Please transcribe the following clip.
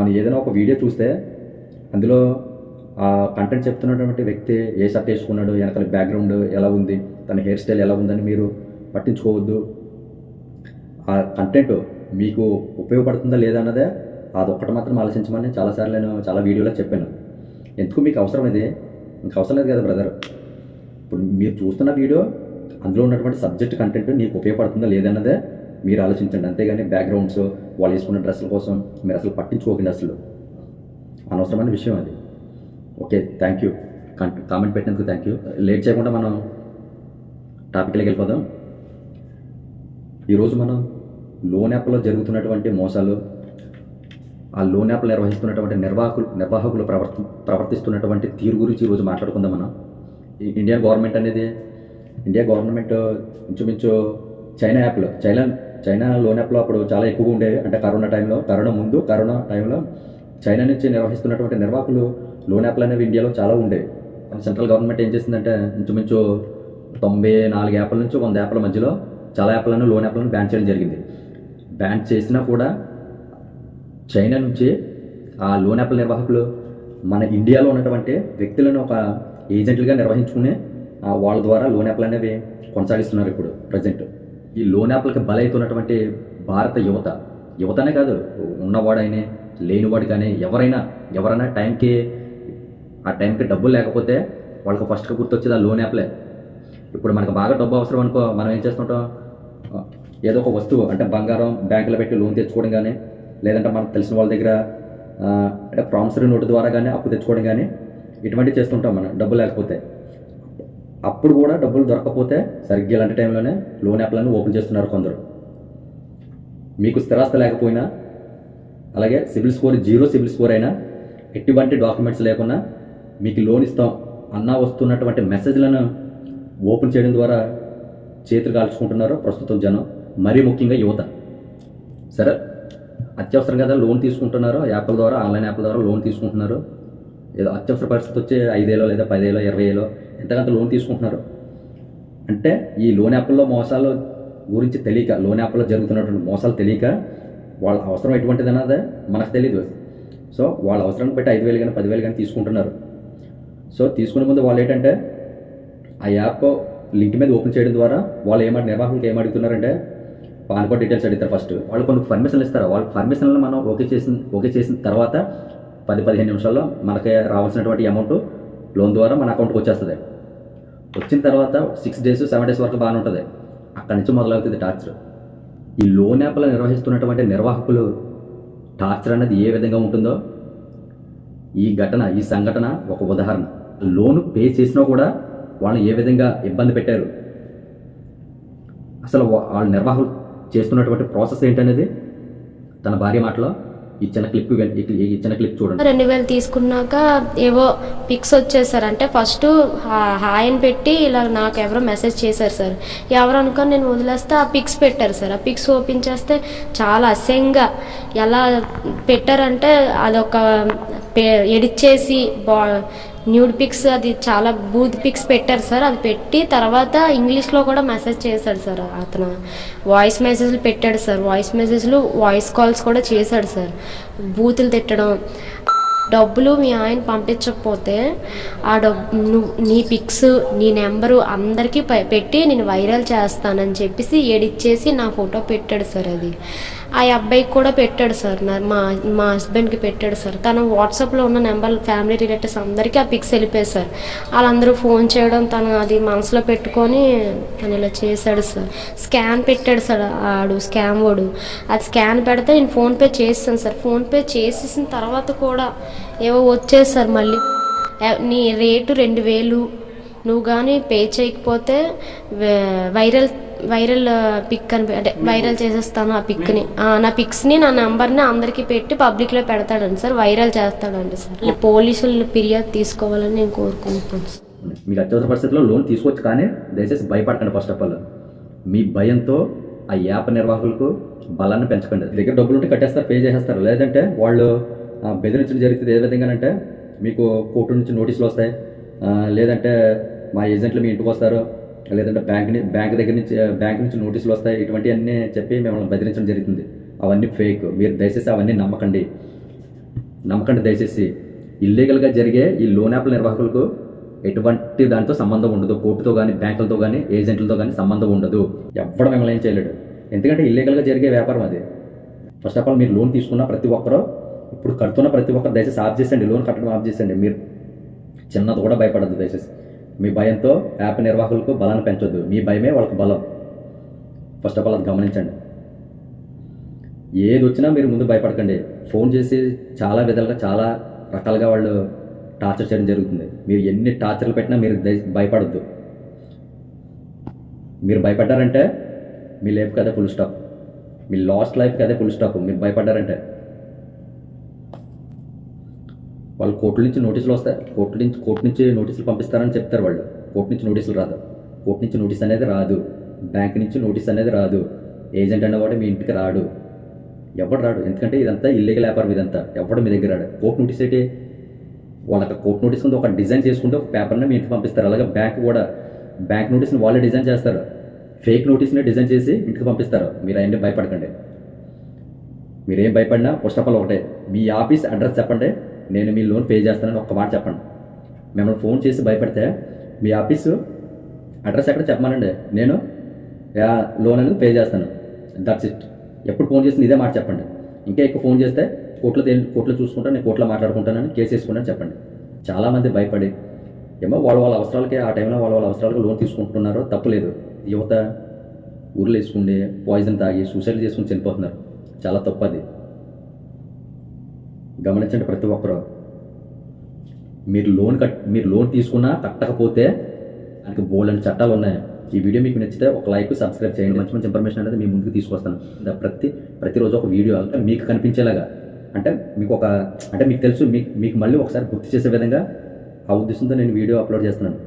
మనం ఏదైనా ఒక వీడియో చూస్తే అందులో ఆ కంటెంట్ చెప్తున్నటువంటి వ్యక్తి ఏ షర్ట్ వేసుకున్నాడు వెనకాల బ్యాక్గ్రౌండ్ ఎలా ఉంది తన హెయిర్ స్టైల్ ఎలా ఉందని మీరు పట్టించుకోవద్దు. ఆ కంటెంట్ మీకు ఉపయోగపడుతుందా లేదా అన్నదే అదొక్కటి మాత్రం ఆలోచించమని చాలాసార్లు నేను చాలా వీడియోలో చెప్పాను. ఎందుకు మీకు అవసరం ఇది? మీకు అవసరం లేదు కదా బ్రదర్ ఇప్పుడు మీరు చూస్తున్న వీడియో అందులో ఉన్నటువంటి సబ్జెక్ట్ కంటెంట్ నీకు ఉపయోగపడుతుందా లేదన్నదే మీరు ఆలోచించండి. అంతేగాని బ్యాక్గ్రౌండ్స్ వాళ్ళు వేసుకున్న డ్రెస్సుల కోసం మీరు అసలు పట్టించుకోకండి అసలు. అనవసరమైన విషయం అది. ఓకే థ్యాంక్ యూ కామెంట్ పెట్టినందుకు థ్యాంక్ యూ లేట్ చేయకుండా మనం టాపిక్లోకి వెళ్ళిపోదాం. ఈరోజు మనం లోన్ యాప్లో జరుగుతున్నటువంటి మోసాలు ఆ లోన్ యాప్లు నిర్వహిస్తున్నటువంటి నిర్వాహకులు నిర్వాహకులు ప్రవర్తి ప్రవర్తిస్తున్నటువంటి తీరు గురించి ఈరోజు మాట్లాడుకుందాం మనం. ఈ ఇండియన్ గవర్నమెంట్ అనేది ఇండియా గవర్నమెంట్ ఇంచుమించు చైనా యాప్లో చైనా చైనా లోన్ యాప్లో అప్పుడు చాలా ఎక్కువగా ఉండేవి. అంటే కరోనా టైంలో కరోనా ముందు కరోనా టైంలో చైనా నుంచి నిర్వహిస్తున్నటువంటి నిర్వాహకులు లోన్ యాప్లు అనేవి ఇండియాలో చాలా ఉండేవి. సెంట్రల్ గవర్నమెంట్ ఏం చేసిందంటే ఇంచుమించు తొంభై నాలుగు యాప్ల నుంచి వంద యాప్ల మధ్యలో చాలా యాప్లను లోన్ యాప్లను బ్యాన్ చేయడం జరిగింది. బ్యాన్ చేసినా కూడా చైనా నుంచి ఆ లోన్ యాప్ల నిర్వాహకులు మన ఇండియాలో ఉన్నటువంటి వ్యక్తులను ఒక ఏజెంట్లుగా నిర్వహించుకునే ఆ వాళ్ళ ద్వారా లోన్ యాప్లు అనేవి కొనసాగిస్తున్నారు ఇప్పుడు ప్రజెంట్ ఈ లోన్ యాప్లకి బలైతున్నటువంటి భారత యువత. యువతనే కాదు ఉన్నవాడైనా లేనివాడు కానీ ఎవరైనా ఎవరైనా టైంకి ఆ టైంకి డబ్బులు లేకపోతే వాళ్ళకి ఫస్ట్గా గుర్తొచ్చేది ఆ లోన్ యాప్లే ఇప్పుడు మనకు బాగా డబ్బు అవసరం అనుకో మనం ఏం చేస్తుంటాం? ఏదో ఒక వస్తువు అంటే బంగారం బ్యాంకులో పెట్టి లోన్ తెచ్చుకోవడం కానీ లేదంటే మనకు తెలిసిన వాళ్ళ దగ్గర అంటే ప్రామిసరీ నోటు ద్వారా కానీ అప్పు తెచ్చుకోవడం కానీ ఇటువంటివి చేస్తుంటాం మనం డబ్బు లేకపోతే. అప్పుడు కూడా డబ్బులు దొరకకపోతే సరిగ్గా ఇలాంటి టైంలోనే లోన్ యాప్లను ఓపెన్ చేస్తున్నారు కొందరు. మీకు స్థిరాస్తి లేకపోయినా అలాగే CIBIL score zero CIBIL score అయినా ఎటువంటి డాక్యుమెంట్స్ లేకుండా మీకు లోన్ ఇస్తాం అన్నా వస్తున్నటువంటి మెసేజ్లను ఓపెన్ చేయడం ద్వారా చేతులు కాల్చుకుంటున్నారు ప్రస్తుతం జనం మరీ ముఖ్యంగా యువత. సరే అత్యవసరం కదా లోన్ తీసుకుంటున్నారు యాప్ల ద్వారా ఆన్లైన్ యాప్ల ద్వారా లోన్ తీసుకుంటున్నారు. ఏదో అత్యవసర పరిస్థితి వచ్చి ఐదేలో లేదా పదేలో ఇరవై ఏలో ఎంతకంత లోన్ తీసుకుంటున్నారు? అంటే ఈ లోన్ యాప్ల్లో మోసాలు గురించి తెలియక లోన్ యాప్లో జరుగుతున్నటువంటి మోసాలు తెలియక వాళ్ళ అవసరం ఎటువంటిది అన్నది మనకు తెలియదు సో వాళ్ళ అవసరాన్ని బట్టి ఐదు వేలు కానీ పదివేలు కానీ తీసుకుంటున్నారు. సో తీసుకునే ముందు వాళ్ళు ఏంటంటే ఆ యాప్ లింక్ మీద ఓపెన్ చేయడం ద్వారా వాళ్ళు ఏమంటే నిర్వాహకులకు ఏమడుగుతున్నారంటే పాన్ కార్డ్ డీటెయిల్స్ అడుగుతారు ఫస్ట్. వాళ్ళు కొన్ని పర్మిషన్లు ఇస్తారు. వాళ్ళ పర్మిషన్లు మనం ఓకే చేసిన ఓకే చేసిన తర్వాత పది పదిహేను నిమిషాల్లో మనకి రావాల్సినటువంటి అమౌంట్ లోన్ ద్వారా మన అకౌంట్కి వచ్చేస్తుంది. వచ్చిన తర్వాత సిక్స్ డేస్ సెవెన్ డేస్ వరకు బాగానే ఉంటుంది. అక్కడి నుంచి మొదలవుతుంది టార్చర్. ఈ లోన్ యాప్లు నిర్వహిస్తున్నటువంటి నిర్వాహకులు టార్చర్ అనేది ఏ విధంగా ఉంటుందో ఈ ఘటన ఈ సంఘటన ఒక ఉదాహరణ. లోన్ పే చేసినా కూడా వాళ్ళని ఏ విధంగా ఇబ్బంది పెట్టారు? అసలు వాళ్ళ నిర్వాహకులు చేస్తున్నటువంటి ప్రాసెస్ ఏంటనేది? తన భార్య మాటలో ఇచ్చిన క్లిప్ ఇచ్చిన క్లిప్ చూడండి. రెండు వేలు తీసుకున్నాక ఏవో పిక్స్ వచ్చేసారు అంటే ఫస్ట్ హాయ్ అని పెట్టి ఇలా నాకు ఎవరో మెసేజ్ చేశారు సార్. ఎవరు అనుకొని నేను వదిలేస్తే ఆ పిక్స్ పెట్టారు సార్. ఆ పిక్స్ ఓపెన్ చేస్తే చాలా అసహ్యంగా ఎలా పెట్టారంటే అదొక ఎడిట్ చేసి బా న్యూడ్ పిక్స్ అది చాలా బూత్ పిక్స్ పెట్టారు సార్. అది పెట్టి తర్వాత ఇంగ్లీష్లో కూడా మెసేజ్ చేశాడు సార్ అతను. వాయిస్ మెసేజ్లు పెట్టాడు సార్. వాయిస్ మెసేజ్లు వాయిస్ కాల్స్ కూడా చేశాడు సార్. బూతులు తిట్టడం డబ్బులు మీ ఆయన పంపించకపోతే ఆ డబ్బు నీ పిక్స్ నీ నెంబరు అందరికీ పెట్టి నేను వైరల్ చేస్తానని చెప్పేసి ఏడిచ్చేసి నా ఫోటో పెట్టాడు సార్ అది. ఆ అబ్బాయికి కూడా పెట్టాడు సార్. నా మా మా హస్బెండ్కి పెట్టాడు సార్. తను వాట్సాప్లో ఉన్న నెంబర్ ఫ్యామిలీ రిలేటివ్స్ అందరికీ ఆ పిక్స్ వెళ్ళిపోయాయి సార్. వాళ్ళందరూ ఫోన్ చేయడం తను అది మనసులో పెట్టుకొని తను ఇలా చేశాడు సార్. స్కాన్ పెట్టాడు సార్ ఆడు స్కామ్ వాడు. అది స్కాన్ పెడితే నేను ఫోన్పే చేస్తాను సార్. ఫోన్పే చేసేసిన తర్వాత కూడా ఏవో వచ్చేది సార్ మళ్ళీ. నీ రేటు రెండు వేలు. నువ్వు కానీ పే చేయకపోతే వైరల్ వైరల్ పిక్ అని అంటే వైరల్ చేసేస్తాను ఆ పిక్ని నా. పిక్స్ని నా నెంబర్ని అందరికీ పెట్టి పబ్లిక్లో పెడతాడండి సార్. వైరల్ చేస్తాడండి సార్. పోలీసులు ఫిర్యాదు తీసుకోవాలని నేను కోరుకుంటున్నాను సార్. మీకు అత్యవసర పరిస్థితుల్లో లోన్ తీసుకోవచ్చు కానీ దయచేసి భయపడకండి ఫస్ట్ ఆఫ్ ఆల్ మీ భయంతో ఆ యాప్ నిర్వాహకులకు బలాన్ని పెంచకండి. దగ్గర డబ్బులు ఉంటే కట్టేస్తారు పే చేసేస్తారు. లేదంటే వాళ్ళు బెదిరించడం జరుగుతుంది ఏ విధంగానంటే మీకు కోర్టు నుంచి నోటీసులు వస్తాయి. లేదంటే మా ఏజెంట్లు మీ ఇంటికి వస్తారు. లేదంటే బ్యాంక్ బ్యాంక్ దగ్గర నుంచి బ్యాంక్ నుంచి నోటీసులు వస్తాయి ఇటువంటివన్నీ చెప్పి మిమ్మల్ని బెదిరించడం జరుగుతుంది. అవన్నీ ఫేక్ మీరు దయచేసి అవన్నీ నమ్మకండి. నమ్మకండి దయచేసి. ఇల్లీగల్గా జరిగే ఈ లోన్ యాప్ల నిర్వాహకులకు ఎటువంటి దాంతో సంబంధం ఉండదు. కోర్టుతో కానీ బ్యాంకులతో కానీ ఏజెంట్లతో కానీ సంబంధం ఉండదు. ఎవ్వడ మిమ్మల్ని ఏం చేయలేడు. ఎందుకంటే ఇల్లీగల్గా జరిగే వ్యాపారం అది. ఫస్ట్ ఆఫ్ ఆల్ మీరు లోన్ తీసుకున్న ప్రతి ఒక్కరూ ఇప్పుడు కడుతున్న ప్రతి ఒక్కరు దయచేసి ఆఫ్ చేసండి లోన్ కట్టడం ఆఫ్ చేసండి మీరు చిన్నది కూడా భయపడద్దు దయచేసి. మీ భయంతో యాప్ నిర్వాహకులకు బలాన్ని పెంచొద్దు. మీ భయమే వాళ్ళకి బలం. ఫస్ట్ ఆఫ్ ఆల్ అది గమనించండి. ఏది వచ్చినా మీరు ముందు భయపడకండి. ఫోన్ చేసి చాలా విధాలుగా చాలా రకాలుగా వాళ్ళు టార్చర్ చేయడం జరుగుతుంది. మీరు ఎన్ని టార్చర్లు పెట్టినా మీరు దయ- మీరు భయపడ్డారంటే మీ లైఫ్ అదే ఫుల్ స్టాప్. మీ లాస్ట్ లైఫ్కి అదే ఫుల్ స్టాప్. మీరు భయపడ్డారంటే వాళ్ళు కోర్టు నుంచి నోటీసులు వస్తాయి. కోర్టు నుంచి కోర్టు నుంచి నోటీసులు పంపిస్తారని చెప్తారు వాళ్ళు. కోర్టు నుంచి నోటీసులు రాదు. కోర్టు నుంచి నోటీస్ అనేది రాదు. బ్యాంక్ నుంచి నోటీస్ అనేది రాదు. ఏజెంట్ అన్నవాడు మీ ఇంటికి రాడు. ఎవడు రాడు? ఎందుకంటే ఇదంతా ఇల్లీగల్ వ్యాపారం ఇదంతా. ఎవడు మీ దగ్గర రాడు? కోర్టు నోటీస్ ఏంటి? వాళ్ళకి కోర్టు నోటీస్ కింద ఒక డిజైన్ చేసుకుంటే ఒక పేపర్ని మీ ఇంటికి పంపిస్తారు. అలాగే బ్యాంక్ కూడా. బ్యాంక్ నోటీస్ని వాళ్ళే డిజైన్ చేస్తారు. ఫేక్ నోటీస్ని డిజైన్ చేసి ఇంటికి పంపిస్తారు. మీరు అవన్నీ భయపడకండి. మీరేం భయపడినా ఫస్ట్ ఆఫ్ ఆల్ ఒకటే. మీ ఆఫీస్ అడ్రస్ చెప్పండి. నేను మీ లోన్ పే చేస్తానని ఒక్క మాట చెప్పండి మిమ్మల్ని ఫోన్ చేసి భయపడితే మీ ఆఫీసు అడ్రస్ ఎక్కడ చెప్పమానండి. నేను లోన్ అనేది పే చేస్తాను. దట్స్ ఇట్ ఎప్పుడు ఫోన్ చేసింది ఇదే మాట చెప్పండి. ఇంకా ఎక్కువ ఫోన్ చేస్తే కోట్లు తేలి కోర్టులో చూసుకుంటాను నేను కోట్లో మాట్లాడుకుంటానని కేసు వేసుకుంటాను చెప్పండి. చాలామంది భయపడి ఏమో వాళ్ళ వాళ్ళ అవసరాలకి ఆ టైంలో వాళ్ళ వాళ్ళ అవసరాలకు లోన్ తీసుకుంటున్నారో తప్పులేదు యువత ఊర్లు వేసుకుండి పాయిజన్ తాగి సూసైడ్ చేసుకుని చనిపోతున్నారు. చాలా తప్పు అది. గమనించండి ప్రతి ఒక్కరు. మీరు లోన్ కట్ మీరు లోన్ తీసుకున్నా కట్టకపోతే దానికి బోల్డ్ చట్టాలు ఉన్నాయి. ఈ వీడియో మీకు నచ్చితే ఒక లైక్ సబ్స్క్రైబ్ చేయండి. మంచి మంచి ఇన్ఫర్మేషన్ అనేది మీ ముందుకు తీసుకొస్తాను. ప్రతి ప్రతిరోజు ఒక వీడియో అంటే మీకు కనిపించేలాగా. అంటే మీకు ఒక అంటే మీకు తెలుసు మీకు మళ్ళీ ఒకసారి గుర్తు చేసే విధంగా ఆ ఉద్దేశంతో నేను వీడియో అప్లోడ్ చేస్తున్నాను.